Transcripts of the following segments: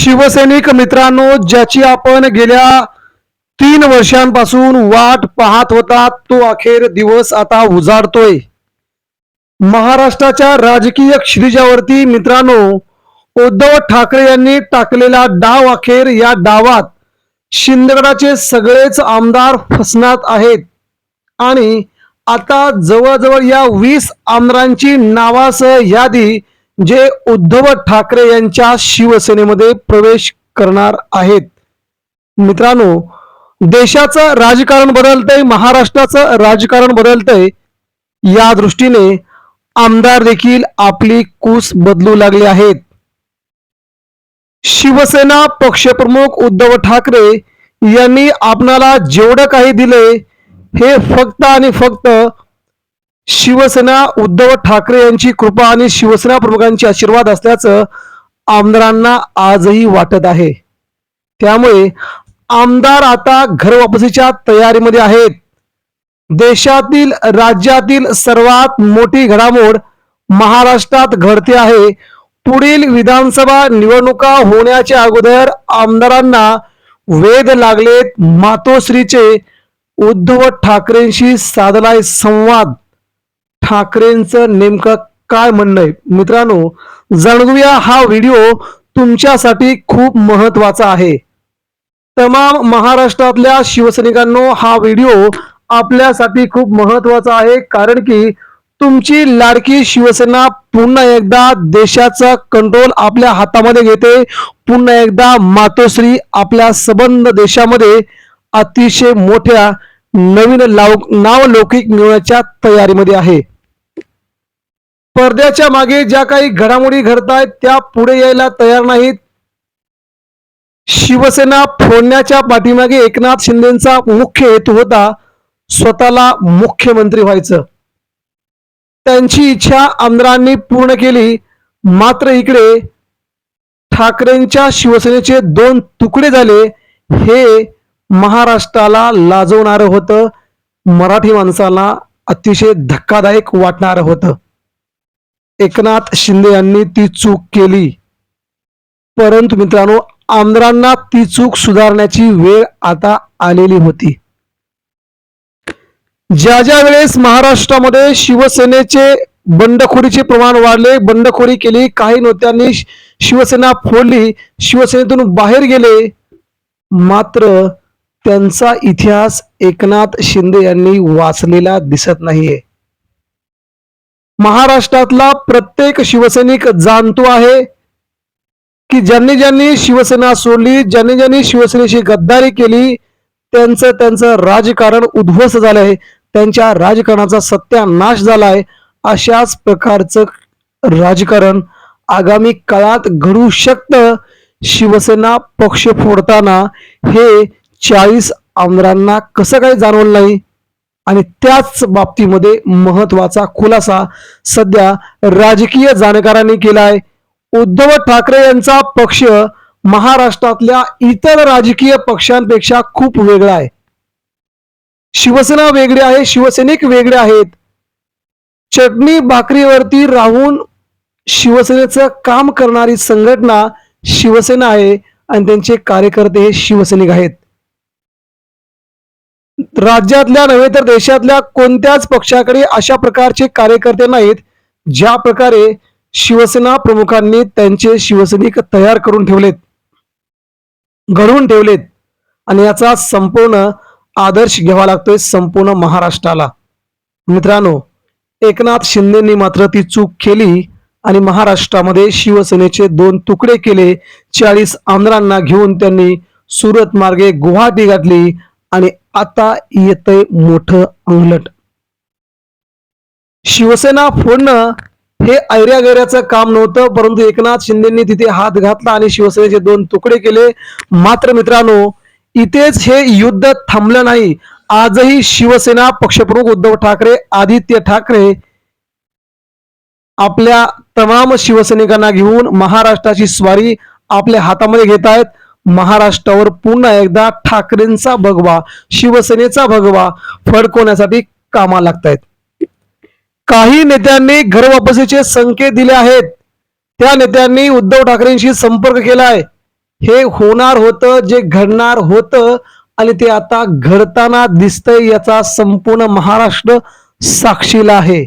शिवसैनिक मित्रांनो ज्याची आपण गेल्या तीन वर्षांपासून वाट पाहत होता तो अखेर दिवस आता उजाडतोय. महाराष्ट्राच्या राजकीय क्षितिजावरती मित्रांनो उद्धव ठाकरे यांनी टाकलेला डाव अखेर या डावात शिंदगडाचे सगळेच आमदार फसणार आहेत. आणि आता जवळजवळ या वीस आमदारांची नावासह यादी जे उद्धव ठाकरे यांच्या शिवसेनेमध्ये प्रवेश करणार आहेत. मित्रांनो देशाचं राजकारण बदलतंय महाराष्ट्राचं राजकारण बदलतंय या दृष्टीने आमदार देखील आपली कूस बदलू लागले आहेत. शिवसेना पक्षप्रमुख उद्धव ठाकरे यांनी आपणाला जेवढं काही दिले हे फक्त आणि फक्त शिवसेना उद्धव ठाकरे यांची कृपा आणि शिवसेना प्रमुखांचे आशीर्वाद असल्याचं आमदारांना आजही वाटत आहे. त्यामुळे आमदार आता घर वापसीच्या तयारीमध्ये आहेत. देशातील राज्यातील सर्वात मोठी घडामोड महाराष्ट्रात घडते आहे. पुढील विधानसभा निवडणुका होण्याच्या अगोदर आमदारांना वेद लागलेत मातोश्रीचे उद्धव ठाकरेंशी साधलाय संवाद. ठाकरेंचं नेमकं काय म्हणणं आहे? मित्रांनो जाणूया हा व्हिडिओ तुमच्यासाठी खूप महत्त्वाचा आहे. तमाम महाराष्ट्रातल्या शिवसैनिकांनो हा व्हिडिओ आपल्यासाठी खूप महत्त्वाचा आहे कारण की तुमची लाडकी शिवसेना पुन्हा एकदा देशाचा कंट्रोल आपल्या हातामध्ये घेते पुन्हा एकदा मातोश्री आपल्या सबंध देशामध्ये अतिशय मोठ्या नवीन लाव नाव लौकिक मिळवण्याच्या तयारीमध्ये आहे. पडद्याच्या मागे ज्या काही घडामोडी घडतायत त्या पुढे यायला तयार नाहीत. शिवसेना फोडण्याच्या पाठीमागे एकनाथ शिंदेचा मुख्य हेतू होता स्वतःला मुख्यमंत्री व्हायचं. त्यांची इच्छा आमदारांनी पूर्ण केली. मात्र इकडे ठाकरेंच्या शिवसेनेचे दोन तुकडे झाले. हे महाराष्ट्राला लाजवणारं होतं मराठी माणसाला अतिशय धक्कादायक वाटणारं होतं. एकनाथ शिंदे यांनी ती चूक केली. परंतु मित्रांनो आमदारांना ती चूक सुधारण्याची वेळ आता आलेली होती. ज्या ज्या वेळेस महाराष्ट्रामध्ये शिवसेनेचे बंडखोरीचे प्रमाण वाढले बंडखोरी केली काही नेत्यांनी शिवसेना फोडली शिवसेनेतून बाहेर गेले मात्र त्यांचा इतिहास एकनाथ शिंदे यांनी वाचलेला दिसत नाहीये. महाराष्ट्रातला प्रत्येक शिवसैनिक जाणतो आहे की ज्यांनी ज्यांनी शिवसेना सोडली ज्यांनी ज्यांनी शिवसेनेशी गद्दारी केली त्यांचं त्यांचं राजकारण उद्ध्वस्त झालंय त्यांच्या राजकारणाचा सत्यानाश झालाय अशाच प्रकारचं राजकारण आगामी काळात घडू शकतं. शिवसेना पक्ष फोडताना हे चाळीस आमदारांना कसं काही जाणवलं नाही? आणि त्याच बाबतीमध्ये महत्त्वाचा खुलासा सध्या राजकीय जाणकारांनी केलाय. उद्धव ठाकरे यांचा पक्ष महाराष्ट्रातल्या इतर राजकीय पक्षांपेक्षा खूप वेगळा आहे. शिवसेना वेगळी आहे शिवसैनिक वेगळे आहेत. चटणी भाकरीवरती राहून शिवसेनेचं काम करणारी संघटना शिवसेना आहे आणि त्यांचे कार्यकर्ते हे शिवसैनिक आहेत. राज्यातल्या नव्हे तर देशातल्या कोणत्याच पक्षाकडे अशा प्रकारचे कार्यकर्ते नाहीत ज्या प्रकारे शिवसेना प्रमुखांनी त्यांचे शिवसैनिक तयार करून ठेवलेत घडवून ठेवलेत. आणि याचा संपूर्ण आदर्श घ्यावा लागतोय संपूर्ण महाराष्ट्राला. मित्रांनो एकनाथ शिंदेनी मात्र ती चूक केली आणि महाराष्ट्रामध्ये शिवसेनेचे दोन तुकडे केले चाळीस आमदारांना घेऊन त्यांनी सुरत मार्गे गुवाहाटी गाठली आणि आता येतंय मोठं अंगलट. शिवसेना फोडणं हे ऐऱ्या गैऱ्याचं काम नव्हतं परंतु एकनाथ शिंदेनी तिथे हात घातला आणि शिवसेनेचे दोन तुकडे केले. मात्र मित्रांनो इथेच हे युद्ध थांबलं नाही. आजही शिवसेना पक्षप्रमुख उद्धव ठाकरे आदित्य ठाकरे आपल्या तमाम शिवसैनिकांना घेऊन महाराष्ट्राची स्वारी आपल्या हातामध्ये घेत आहेत. महाराष्ट्रावर पुन्हा एकदा ठाकरेंचा भगवा शिवसेनेचा भगवा फडकवण्यासाठी कामा लागतायत. काही नेत्यांनी घरवापसीचे संकेत दिले आहेत. त्या नेत्यांनी उद्धव ठाकरेंशी संपर्क केलाय. हे होणार होतं जे घडणार होतं आणि ते आता घडताना दिसतंय याचा संपूर्ण महाराष्ट्र साक्षीला आहे.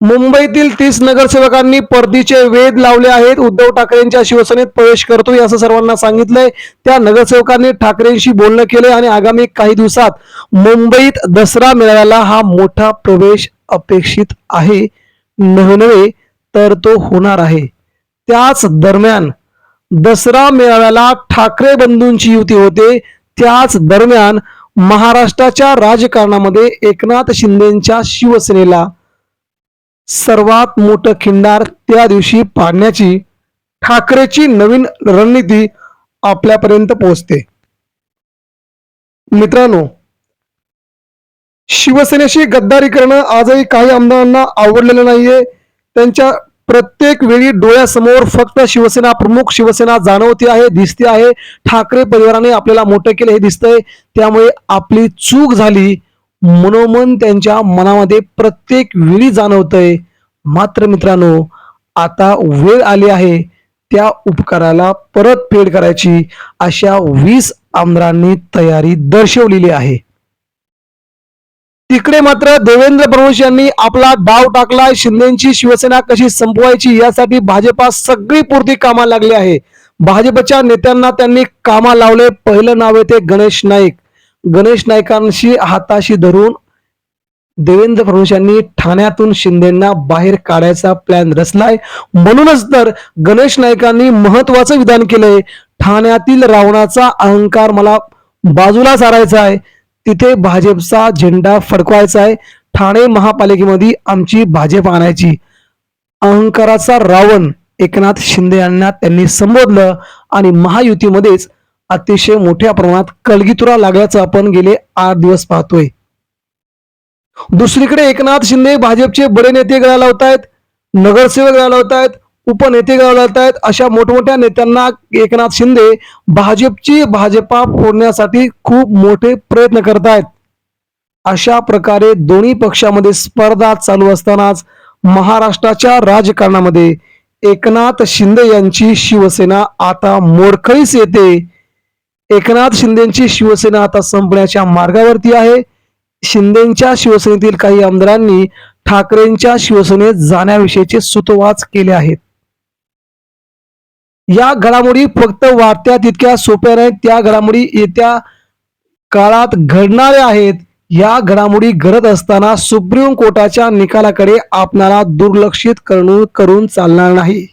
मुंबईतील तीस नगरसेवकांनी परतीचे वेध लावले आहेत. उद्धव ठाकरेंच्या शिवसेनेत प्रवेश करतोय असं सर्वांना सांगितलंय. त्या नगरसेवकांनी ठाकरेंशी बोलणं केलंय आणि आगामी काही दिवसात मुंबईत दसरा मेळाव्याला हा मोठा प्रवेश अपेक्षित आहे. नव्हे तर तो होणार आहे. त्याच दरम्यान दसरा मेळाव्याला ठाकरे बंधूंची युती होते. त्याच दरम्यान महाराष्ट्राच्या राजकारणामध्ये एकनाथ शिंदेच्या शिवसेनेला सर्वात मोठं खिंडार त्या दिवशी पाडण्याची ठाकरेची नवीन रणनीती आपल्यापर्यंत पोहोचते. मित्रांनो शिवसेनेशी गद्दारी करणं आजही काही आमदारांना आवडलेलं नाहीये. त्यांच्या प्रत्येक वेळी डोळ्यासमोर फक्त शिवसेना प्रमुख शिवसेना जाणवती आहे दिसते आहे. ठाकरे परिवाराने आपल्याला मोठं केलं हे दिसतंय. त्यामुळे आपली चूक झाली. मनोमन त्यांच्या मनामध्ये प्रत्येक वेळी जाणवतंय. मात्र मित्रांनो आता वेळ आली आहे त्या उपकाराला परत फेड करायची अशा वीस आमदारांनी तयारी दर्शवलेली आहे. तिकडे मात्र देवेंद्र फडणवीस यांनी आपला डाव टाकला. शिंदेची शिवसेना कशी संपवायची यासाठी भाजपा सगळी पूर्ती कामाला लागली आहे. भाजपच्या नेत्यांना त्यांनी कामा लावले. पहिलं नाव येते गणेश नाईक. गणेश नायकांशी हाताशी धरून देवेंद्र फडणवीस यांनी ठाण्यातून शिंदेना बाहेर काढायचा प्लॅन रचलाय. म्हणूनच तर गणेश नायकांनी महत्वाचं विधान केलंय. ठाण्यातील रावणाचा अहंकार मला बाजूला सारायचा आहे. तिथे भाजपचा झेंडा फडकवायचा आहे. ठाणे महापालिकेमध्ये आमची भाजप आणायची. अहंकाराचा रावण एकनाथ शिंदे यांना त्यांनी संबोधलं आणि महायुतीमध्येच अतिशय मोठ्या प्रमाणात कलगीतुरा लागल्याचं आपण गेले आठ दिवस पाहतोय. दुसरीकडे एकनाथ शिंदे भाजपचे बडे नेते गळा लावत आहेत नगरसेवक गळा लावत आहेत उपनेते गळा लावत आहेत अशा मोठमोठ्या नेत्यांना एकनाथ शिंदे भाजपची भाजपा फोडण्यासाठी खूप मोठे प्रयत्न करत आहेत. अशा प्रकारे दोन्ही पक्षामध्ये स्पर्धा चालू असतानाच महाराष्ट्राच्या राजकारणामध्ये एकनाथ शिंदे यांची शिवसेना आता मोडखळीस येते. एकनाथ शिंदेची शिवसेना आता संपण्याच्या मार्गावरती आहे. शिंदेच्या शिवसेनेतील काही आमदारांनी ठाकरेंच्या शिवसेनेत जाण्याविषयीचे सुतोवाच केले आहेत. या घडामोडी फक्त वाटत्या तितक्या सोप्या नाहीत त्या घडामोडी येत्या काळात घडणाऱ्या आहेत. या घडामोडी घडत असताना सुप्रीम कोर्टाच्या निकालाकडे आपणाला दुर्लक्षित करून करून चालणार नाही.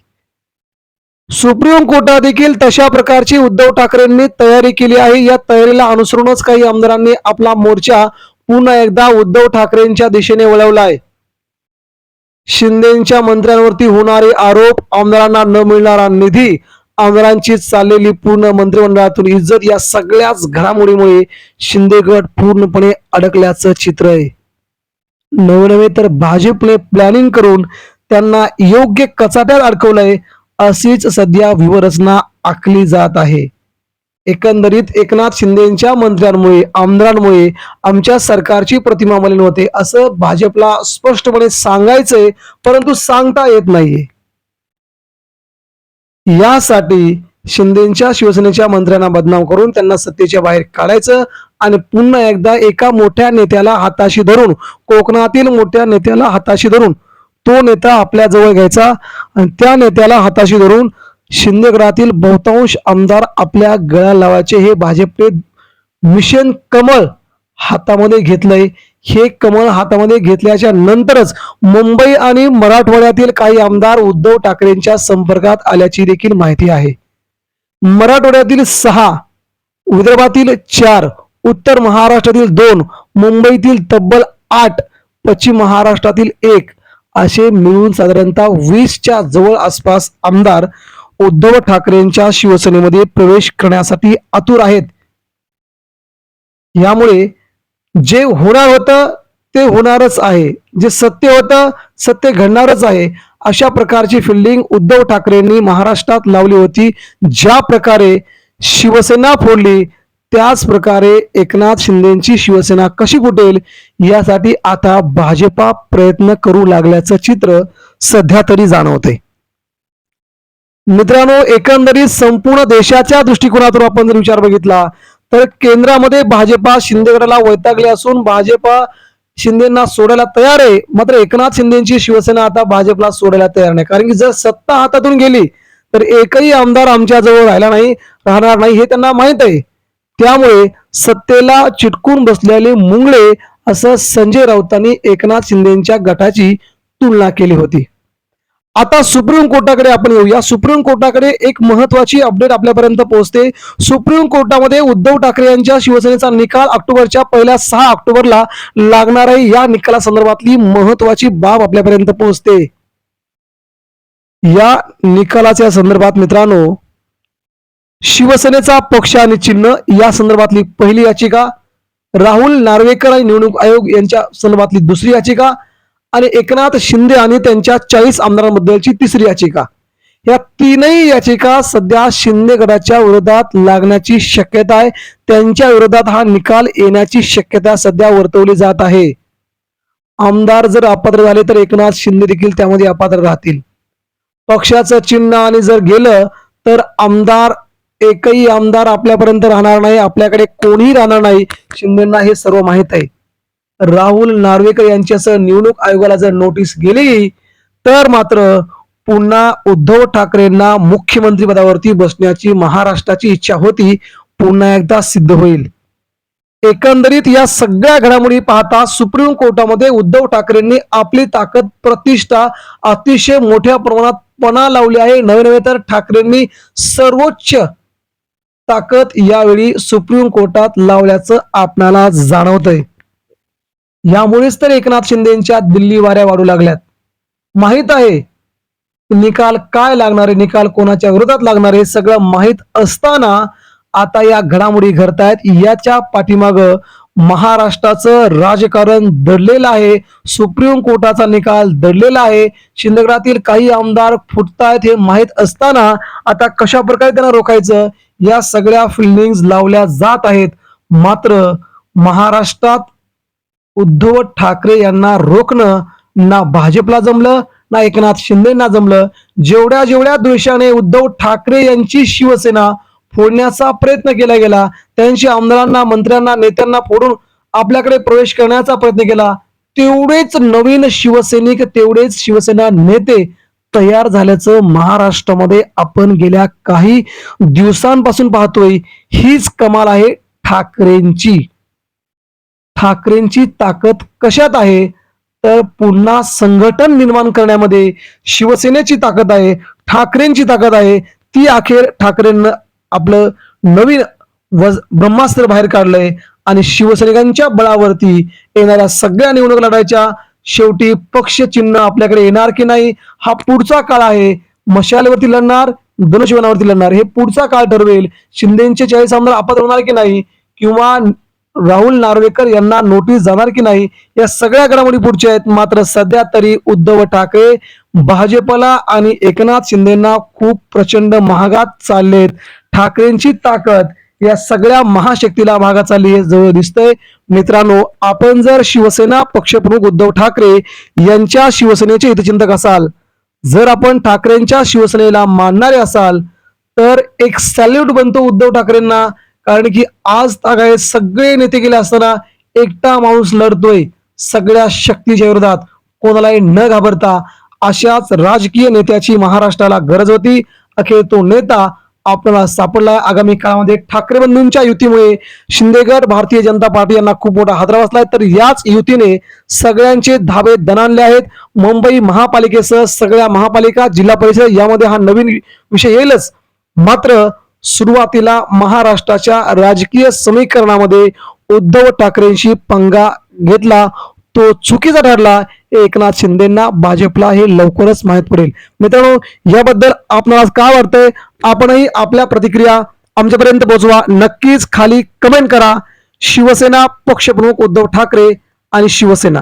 सुप्रीम कोर्टात देखील तशा प्रकारची उद्धव ठाकरेंनी तयारी केली आहे. या तयारीला अनुसरूनच काही आमदारांनी आपला मोर्चा पुन्हा एकदा उद्धव ठाकरेंच्या दिशेने वळवलाय शिंदेच्या मंत्र्यांवरती होणारे आरोप आमदारांना न मिळणारा निधी आमदारांची चाललेली पूर्ण मंत्रिमंडळातून इज्जत या सगळ्याच घडामोडीमुळे शिंदे गट पूर्णपणे अडकल्याचं चित्र आहे. नवनवे तर भाजपने प्लॅनिंग करून त्यांना योग्य कचाट्यात अडकवलंय. अशीच सध्या व्यूहरचना आखली जात आहे. एकंदरीत एकनाथ शिंदेच्या मंत्र्यांमुळे आमदारांमुळे आमच्या सरकारची प्रतिमा मलिन होते असं भाजपला स्पष्टपणे सांगायचंय परंतु सांगता येत नाहीये. यासाठी शिंदेच्या शिवसेनेच्या मंत्र्यांना बदनाम करून त्यांना सत्तेच्या बाहेर काढायचं आणि पुन्हा एकदा एका मोठ्या नेत्याला हाताशी धरून कोकणातील मोठ्या नेत्याला हाताशी धरून तो नेता आपल्या जवळ घ्यायचा आणि त्या नेत्याला हाताशी धरून शिंदेगडातील बहुतांश आमदार आपल्या गळ्या लावायचे. हे भाजपने मिशन कमळ हातामध्ये घेतलंय. हे कमळ हातामध्ये घेतल्याच्या नंतरच मुंबई आणि मराठवाड्यातील काही आमदार उद्धव ठाकरेंच्या संपर्कात आल्याची देखील माहिती आहे. मराठवाड्यातील सहा विदर्भातील चार उत्तर महाराष्ट्रातील दोन मुंबईतील तब्बल आठ पश्चिम महाराष्ट्रातील एक असे मिळून साधारणतः वीसच्या जवळ आसपास आमदार उद्धव ठाकरेंच्या शिवसेनेमध्ये प्रवेश करण्यासाठी आतुर आहेत. यामुळे जे होणार होतं ते होणारच आहे. जे सत्य होतं सत्य घडणारच आहे. अशा प्रकारची फिल्डिंग उद्धव ठाकरेंनी महाराष्ट्रात लावली होती. ज्या प्रकारे शिवसेना फोडली त्याच प्रकारे एकनाथ शिंदेची शिवसेना कशी फुटेल यासाठी आता भाजपा प्रयत्न करू लागल्याचं चित्र सध्या तरी जाणवते. मित्रांनो एकंदरीत संपूर्ण देशाच्या दृष्टिकोनातून आपण जर विचार बघितला तर केंद्रामध्ये भाजपा शिंदेगडाला वैतागले असून भाजपा शिंदेना सोडायला तयार आहे. मात्र एकनाथ शिंदेची शिवसेना आता भाजपला सोडायला तयार नाही. कारण की जर सत्ता हातातून गेली तर एकही आमदार आमच्या जवळ राहिला नाही राहणार नाही हे त्यांना माहीत आहे. त्यामुळे सत्तेला चिटकून बसलेले मुंगळे असं संजय राऊतांनी एकनाथ शिंदेच्या गटाची तुलना केली होती. आता सुप्रीम कोर्टाकडे आपण येऊया. सुप्रीम कोर्टाकडे एक महत्वाची अपडेट आपल्यापर्यंत पोहोचते. सुप्रीम कोर्टामध्ये उद्धव ठाकरे यांच्या शिवसेनेचा निकाल ऑक्टोबरच्या पहिल्या सहा ऑक्टोबरला लागणार आहे. या निकाला संदर्भातली महत्वाची बाब आपल्यापर्यंत पोहोचते. या निकालाच्या संदर्भात मित्रांनो शिवसेनेचा पक्ष आणि चिन्ह या संदर्भातली पहिली याचिका राहुल नार्वेकर आणि निवडणूक आयोग यांच्या संदर्भातली दुसरी याचिका आणि एकनाथ शिंदे आणि त्यांच्या चाळीस आमदारांबद्दलची तिसरी याचिका. या तीनही याचिका सध्या शिंदे गटाच्या विरोधात लागण्याची शक्यता आहे. त्यांच्या विरोधात हा निकाल येण्याची शक्यता सध्या वर्तवली जात आहे. आमदार जर अपात्र झाले तर एकनाथ शिंदे देखील त्यामध्ये अपात्र राहतील. पक्षाचं चिन्ह आणि जर गेलं तर आमदार एकही आमदार आपल्यापर्यंत राहणार नाही आपल्याकडे कोणीही राहणार नाही. शिंदेना हे सर्व माहीत आहे. राहुल नार्वेकर यांच्यासह निवडणूक आयोगाला जर नोटीस गेली तर मात्र पुन्हा उद्धव ठाकरेंना मुख्यमंत्री पदावरती बसण्याची महाराष्ट्राची इच्छा होती पुन्हा एकदा सिद्ध होईल. एकंदरीत या सगळ्या घडामोडी पाहता सुप्रीम कोर्टामध्ये उद्धव ठाकरेंनी आपली ताकद प्रतिष्ठा अतिशय मोठ्या प्रमाणात पणा लावली आहे. नवे नवे तर ठाकरेंनी सर्वोच्च ताकद यावेळी सुप्रीम कोर्टात लावल्याचं आपणाला जाणवतंय. यामुळेच तर एकनाथ शिंदेच्या दिल्ली वाऱ्या वाढू लागल्यात. माहीत आहे निकाल काय लागणार आहे निकाल कोणाच्या विरोधात लागणार आहे सगळं माहीत असताना आता या घडामोडी घडतायत. याच्या पाठीमाग महाराष्ट्राचं राजकारण दडलेलं आहे सुप्रीम कोर्टाचा निकाल दडलेला आहे शिंदगडातील काही आमदार फुटतायत हे माहीत असताना आता कशा प्रकारे त्यांना रोखायचं या सगळ्या फिल्डिंग लावल्या जात आहेत. मात्र महाराष्ट्रात उद्धव ठाकरे यांना रोखणं ना भाजपला जमलं ना एकनाथ शिंदेना जमलं. जेवढ्या जेवढ्या द्वेषाने उद्धव ठाकरे यांची शिवसेना फोडण्याचा प्रयत्न केला गेला त्यांची आमदारांना मंत्र्यांना नेत्यांना फोडून आपल्याकडे प्रवेश करण्याचा प्रयत्न केला तेवढेच नवीन शिवसैनिक तेवढेच शिवसेना नेते तयार झाल्याचं महाराष्ट्रामध्ये आपण गेल्या काही दिवसांपासून पाहतोय. हीच कमाल आहे ठाकरेंची. ठाकरेंची ताकद कशात आहे? तर पुन्हा संघटन निर्माण करण्यामध्ये शिवसेनेची ताकद आहे ठाकरेंची ताकद आहे. ती अखेर ठाकरेंना आपलं नवीन वज ब्रह्मास्त्र बाहेर काढलंय आणि शिवसैनिकांच्या बळावरती येणाऱ्या सगळ्या निवडणूक लढायच्या शेवटी पक्ष चिन्ह आपल्याकडे येणार की नाही हा पुढचा काळ आहे. मशालवरती लढणार धनुष्यवनावरती लढणार. हे पुढचा काळ ठरवेल. शिंदेचे चाळीस आमदार अपात्र होणार की नाही? किंवा राहुल नार्वेकर यांना नोटीस जाणार की नाही? या सगळ्या घडामोडी पुढच्या आहेत. मात्र सध्या तरी उद्धव ठाकरे भाजपला आणि एकनाथ शिंदेना खूप प्रचंड महागात चाललेत. ठाकरेंची ताकद या सगळ्या महाशक्तीला भागात चालली हे जवळ दिसतंय. मित्रांनो आपण जर शिवसेना पक्षप्रमुख उद्धव ठाकरे यांच्या शिवसेनेचे हितचिंतक असाल जर आपण ठाकरेंच्या शिवसेनेला मानणारे असाल तर एक सॅल्यूट बनतो उद्धव ठाकरेंना कारण की आज तागायत सगळे नेते गेले असताना एकटा माणूस लढतोय सगळ्या शक्तीच्या विरोधात. कोणालाही न घाबरता अशाच राजकीय नेत्याची महाराष्ट्राला गरज होती. अखेर तो नेता आपल्याला सापडला आगामी काळामध्ये ठाकरे बंधूंच्या युतीमुळे शिंदेगड भारतीय जनता पार्टी यांना खूप मोठा हादरा बसलाय. तर याच युतीने सगळ्यांचे धाबे दणाणले आहेत. मुंबई महापालिकेसह सगळ्या महापालिका जिल्हा परिषद यामध्ये हा नवीन विषय येईलच. मात्र सुरुवातीला महाराष्ट्राच्या राजकीय समीकरणामध्ये उद्धव ठाकरेंशी पंगा घेतला. तो चुकीचा ठरला. एकनाथ शिंदेना भाजपला हे लवकरच माहीत पडेल. मित्रांनो याबद्दल आपणाला काय वाटतंय? आपणही आपल्या प्रतिक्रिया आमच्यापर्यंत पोहोचवा. नक्कीच खाली कमेंट करा. शिवसेना पक्षप्रमुख उद्धव ठाकरे आणि शिवसेना.